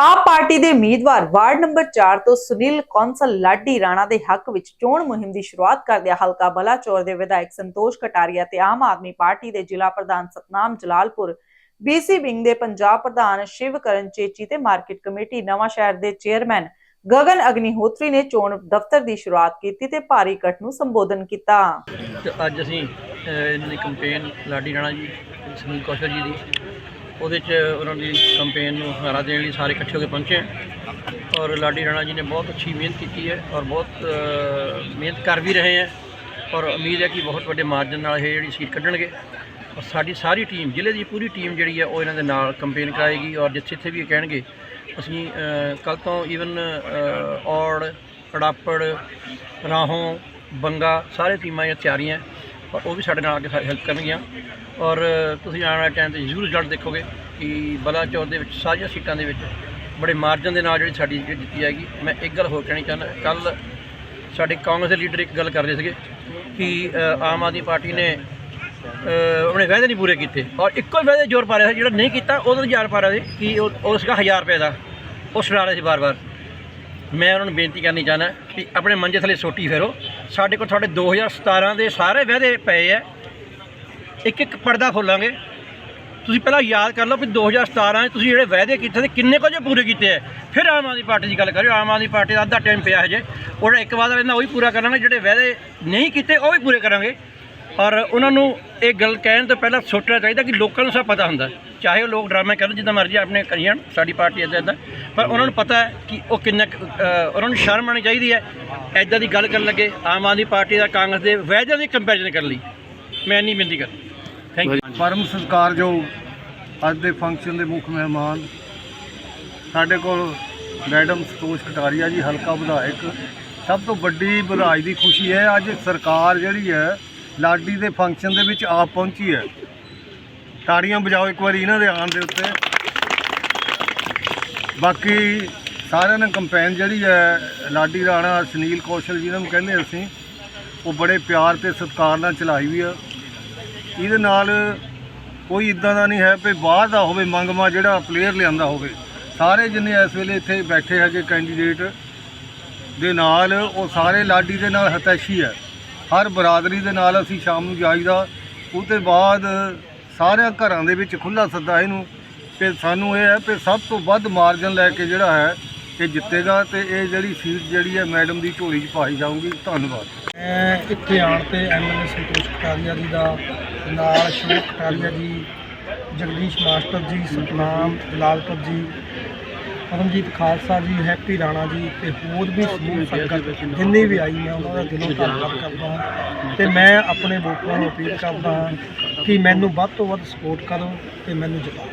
ਆਪ ਪਾਰਟੀ ਦੇ ਉਮੀਦਵਾਰ ਵਾਰਡ ਨੰਬਰ 4 ਤੋਂ ਸੁਨੀਲ ਕੌਂਸਲ ਲਾਡੀ ਰਾਣਾ ਦੇ ਹੱਕ ਵਿੱਚ ਚੋਣ ਮੁਹਿੰਮ ਦੀ ਸ਼ੁਰੂਆਤ ਕਰਦਿਆਂ ਹਲਕਾ ਬਲਾਚੌਰ ਦੇ ਵਿਧਾਇਕ ਸੰਤੋਸ਼ ਕਟਾਰੀਆ ਤੇ ਆਮ ਆਦਮੀ ਪਾਰਟੀ ਦੇ ਜ਼ਿਲ੍ਹਾ ਪ੍ਰਧਾਨ ਸਤਨਾਮ ਜਲਾਲਪੁਰ ਬੀਸੀ ਵਿੰਗ ਦੇ ਪੰਜਾਬ ਪ੍ਰਧਾਨ ਸ਼ਿਵਕਰਨ ਚੇਚੀ ਤੇ ਮਾਰਕੀਟ ਕਮੇਟੀ ਨਵਾਂ ਸ਼ਹਿਰ ਦੇ ਚੇਅਰਮੈਨ ਗਗਨ ਅਗਨੀਹੋਤਰੀ ਨੇ ਚੋਣ ਦਫ਼ਤਰ ਦੀ ਸ਼ੁਰੂਆਤ ਕੀਤੀ ਤੇ ਭਾਰੀ ਇਕੱਠ ਨੂੰ ਸੰਬੋਧਨ ਕੀਤਾ। ਅੱਜ ਅਸੀਂ ਇਹਨਾਂ ਦੀ ਕੰਪੇਨ ਲਾਡੀ ਰਾਣਾ ਜੀ, ਸੁਨੀਲ ਕੌਸ਼ਲ ਜੀ ਦੀ ਉਹਦੇ 'ਚ ਉਹਨਾਂ ਦੀ ਕੰਪੇਨ ਨੂੰ ਹਰਾ ਦੇਣ ਲਈ ਸਾਰੇ ਇਕੱਠੇ ਹੋ ਕੇ ਪਹੁੰਚੇ। ਹਾਂ ਔਰ ਲਾਡੀ ਰਾਣਾ ਜੀ ਨੇ ਬਹੁਤ ਅੱਛੀ ਮਿਹਨਤ ਕੀਤੀ ਹੈ ਔਰ ਬਹੁਤ ਮਿਹਨਤ ਕਰ ਵੀ ਰਹੇ ਹੈ। ਔਰ ਉਮੀਦ ਹੈ ਕਿ ਬਹੁਤ ਵੱਡੇ ਮਾਰਜਨ ਨਾਲ ਇਹ ਜਿਹੜੀ ਸੀਟ ਕੱਢਣਗੇ। ਔਰ ਸਾਡੀ ਸਾਰੀ ਟੀਮ, ਜ਼ਿਲ੍ਹੇ ਦੀ ਪੂਰੀ ਟੀਮ ਜਿਹੜੀ ਹੈ, ਉਹ ਇਹਨਾਂ ਦੇ ਨਾਲ ਕੰਪੇਨ ਕਰਾਏਗੀ ਔਰ ਜਿੱਥੇ ਜਿੱਥੇ ਵੀ ਇਹ ਕਹਿਣਗੇ, ਅਸੀਂ ਕੱਲ ਤੋਂ ਈਵਨ ਔੜ ਅੜਾਪੜ ਰਾਹੋਂ, ਬੰਗਾ, ਸਾਰੇ ਟੀਮਾਂ ਇਹ ਤਿਆਰੀਆਂ ਉਹ ਵੀ ਸਾਡੇ ਨਾਲ ਆ ਕੇ ਹੈਲਪ ਕਰਨਗੀਆਂ। ਔਰ ਤੁਸੀਂ ਆਉਣ ਵਾਲੇ ਟਾਈਮ ਤੇ ਜ਼ਰੂਰ ਰਿਜ਼ਲਟ ਦੇਖੋਗੇ ਕਿ ਬਲਾਚੌਰ ਦੇ ਵਿੱਚ ਸਾਰੀਆਂ ਸੀਟਾਂ ਦੇ ਵਿੱਚ ਬੜੇ ਮਾਰਜਨ ਦੇ ਨਾਲ ਜਿਹੜੀ ਸਾਡੀ ਜਿੱਤੀ ਜਾਏਗੀ। ਮੈਂ ਇੱਕ ਗੱਲ ਹੋਰ ਕਹਿਣੀ ਚਾਹੁੰਦਾ ਕੱਲ ਸਾਡੇ ਕਾਂਗਰਸ ਦੇ ਲੀਡਰ ਇੱਕ ਗੱਲ ਕਰ ਰਹੇ ਸੀਗੇ ਕਿ ਆਮ ਆਦਮੀ ਪਾਰਟੀ ਨੇ ਉਹਨੇ ਵਾਅਦੇ ਨਹੀਂ ਪੂਰੇ ਕੀਤੇ। ਔਰ ਇੱਕੋ ਹੀ ਵਾਅਦੇ ਜ਼ੋਰ ਪਾ ਰਿਹਾ ਸੀ, ਜਿਹੜਾ ਨਹੀਂ ਕੀਤਾ, ਉਹਦਾ ਜ਼ੋਰ ਪਾ ਰਿਹਾ ਸੀ ਕਿ ਉਹ ਸੀਗਾ 1000 ਰੁਪਏ ਦਾ, ਉਹ ਛੁਡਾ ਰਿਹਾ ਸੀ ਵਾਰ-ਵਾਰ। ਮੈਂ ਉਹਨਾਂ ਨੂੰ ਬੇਨਤੀ ਕਰਨੀ ਚਾਹੁੰਦਾ ਕਿ ਆਪਣੇ ਮੰਜੇ ਥੱਲੇ ਸੋਟੀ ਫੇਰੋ। ਸਾਡੇ ਕੋਲ ਤੁਹਾਡੇ 2017 ਦੇ ਸਾਰੇ ਵਾਅਦੇ ਪਏ ਆ ਇੱਕ ਇੱਕ ਪਰਦਾ ਖੋਲਾਂਗੇ। ਤੁਸੀਂ ਪਹਿਲਾਂ ਯਾਦ ਕਰ ਲਓ ਵੀ 2017 'ਚ ਤੁਸੀਂ ਜਿਹੜੇ ਵਾਅਦੇ ਕੀਤੇ ਤੇ ਕਿੰਨੇ ਕੁ ਜੇ ਪੂਰੇ ਕੀਤੇ ਆ ਫਿਰ ਆਮ ਆਦਮੀ ਪਾਰਟੀ ਦੀ ਗੱਲ ਕਰਿਓ। ਆਮ ਆਦਮੀ ਪਾਰਟੀ ਦਾ ਅੱਧਾ ਟਾਈਮ ਪਿਆ ਹਜੇ। ਉਹਦਾ ਇੱਕ ਵਾਰ ਇਹਨਾਂ ਉਹ ਵੀ ਪੂਰਾ ਕਰਾਂਗੇ। ਜਿਹੜੇ ਵਾਅਦੇ ਨਹੀਂ ਕੀਤੇ, ਉਹ ਵੀ ਪੂਰੇ ਕਰਾਂਗੇ। ਔਰ ਉਹਨਾਂ ਨੂੰ ਇਹ ਗੱਲ ਕਹਿਣ ਤੋਂ ਪਹਿਲਾਂ ਸੋਚਣਾ ਚਾਹੀਦਾ ਕਿ ਲੋਕਾਂ ਨੂੰ ਸਭ ਪਤਾ ਹੁੰਦਾ ਚਾਹੇ ਉਹ ਲੋਕ ਡਰਾਮੇ ਕਰਨ ਜਿੱਦਾਂ ਮਰਜ਼ੀ ਆਪਣੇ ਕਰੀ ਜਾਣ ਸਾਡੀ ਪਾਰਟੀ ਇੱਦਾਂ ਇੱਦਾਂ। ਪਰ ਉਹਨਾਂ ਨੂੰ ਪਤਾ ਹੈ ਕਿ ਉਹ ਕਿੰਨਾ ਉਹਨਾਂ ਨੂੰ ਸ਼ਰਮ ਆਉਣੀ ਚਾਹੀਦੀ ਹੈ। ਐਦਾਂ ਦੀ ਗੱਲ ਕਰਨ ਲੱਗੇ ਆਮ ਆਦਮੀ ਪਾਰਟੀ ਦਾ ਕਾਂਗਰਸ ਦੇ ਵਾਅਦਿਆਂ ਦੀ ਕੰਪੈਰੀਜ਼ਨ ਕਰਨ ਲਈ। ਮੈਂ ਇੰਨੀ ਬੇਨਤੀ ਕਰ ਥੈਂਕ ਯੂ ਪਰਮ ਸਤਿਕਾਰਯੋਗ ਅੱਜ ਦੇ ਫੰਕਸ਼ਨ ਦੇ ਮੁੱਖ ਮਹਿਮਾਨ ਸਾਡੇ ਕੋਲ ਮੈਡਮ ਸੰਤੋਸ਼ ਕਟਾਰੀਆ ਜੀ ਹਲਕਾ ਵਿਧਾਇਕ। ਸਭ ਤੋਂ ਵੱਡੀ ਵਧਾਈ ਦੀ ਖੁਸ਼ੀ ਹੈ ਅੱਜ ਸਰਕਾਰ ਜਿਹੜੀ ਹੈ ਲਾਡੀ ਦੇ ਫੰਕਸ਼ਨ ਦੇ ਵਿੱਚ ਆਪ ਪਹੁੰਚੀ ਹੈ। ਤਾੜੀਆਂ ਵਜਾਓ ਇੱਕ ਵਾਰੀ ਇਹਨਾਂ ਦੇ ਆਉਣ ਦੇ ਉੱਤੇ। ਬਾਕੀ ਸਾਰਿਆਂ ਨੇ ਕੰਪੇਨ ਜਿਹੜੀ ਹੈ, ਲਾਡੀ ਰਾਣਾ, ਸੁਨੀਲ ਕੌਸ਼ਲ ਜੀ ਨੂੰ ਕਹਿੰਦੇ ਅਸੀਂ, ਉਹ ਬੜੇ ਪਿਆਰ ਤੇ ਸਤਿਕਾਰ ਨਾਲ ਚਲਾਈ ਵੀ ਆ। ਇਹਦੇ ਨਾਲ ਕੋਈ ਇਦਾਂ ਦਾ ਨਹੀਂ ਹੈ ਵੀ ਬਾਹਰ ਦਾ ਹੋਵੇ ਮੰਗਮਾ ਜਿਹੜਾ ਪਲੇਅਰ ਲਿਆਂਦਾ ਹੋਵੇ। ਸਾਰੇ ਜਿੰਨੇ ਇਸ ਵੇਲੇ ਇੱਥੇ ਬੈਠੇ ਹੈਗੇ ਕੈਂਡੀਡੇਟ ਦੇ ਨਾਲ, ਉਹ ਸਾਰੇ ਲਾਡੀ ਦੇ ਨਾਲ ਹਤੈਸ਼ੀ ਹੈ। ਹਰ ਬਰਾਦਰੀ ਦੇ ਨਾਲ ਅਸੀਂ ਸ਼ਾਮ ਨੂੰ ਜਾਈਦਾ। ਉਹ ਤੋਂ ਬਾਅਦ ਸਾਰਿਆਂ ਘਰਾਂ ਦੇ ਵਿੱਚ ਖੁੱਲਾ ਸੱਦਾ ਇਹਨੂੰ ਕਿ ਸਾਨੂੰ ਇਹ ਹੈ ਕਿ ਸਭ ਤੋਂ ਵੱਧ ਮਾਰਜਨ ਲੈ ਕੇ ਜਿਹੜਾ ਹੈ, ਇਹ ਜਿੱਤੇਗਾ ਤੇ ਇਹ ਜਿਹੜੀ ਸੀਟ ਜਿਹੜੀ ਹੈ ਮੈਡਮ ਦੀ ਝੋਲੀ 'ਚ ਪਾਈ ਜਾਊਗੀ। ਧੰਨਵਾਦ। ਮੈਂ ਇੱਥੇ ਆਉਣ ਤੇ ਐਮਐਲਏ ਸੰਤੋਸ਼ ਕਟਾਰੀਆ ਜੀ ਦਾ, ਨਾਲ ਅਸ਼ੋਕ ਕਟਾਰੀਆ ਜੀ, ਜਗਦੀਸ਼ ਮਾਸਟਰ ਜੀ, ਸਤਨਾਮ ਜਲਾਲਪੁਰ ਜੀ ਪਰਮਜੀਤ ਖਾਲਸਾ ਜੀ ਹੈਪੀ ਰਾਣਾ ਜੀ ਤੇ ਹੋਰ ਵੀ ਸਮੂਹ ਸੰਗਤ ਜਿੰਨੀ ਵੀ ਆਈ ਮੈਂ ਉਹਨਾਂ ਦਾ ਦਿਲੋਂ ਧੰਨਵਾਦ ਕਰਦਾ ਹਾਂ। ਤੇ ਮੈਂ ਆਪਣੇ ਵੋਟਰਾਂ ਨੂੰ ਅਪੀਲ ਕਰਦਾ ਹਾਂ ਕਿ ਮੈਨੂੰ ਵੱਧ ਤੋਂ ਵੱਧ ਸਪੋਰਟ ਕਰੋ ਤੇ ਮੈਨੂੰ ਜਿਤਾਓ।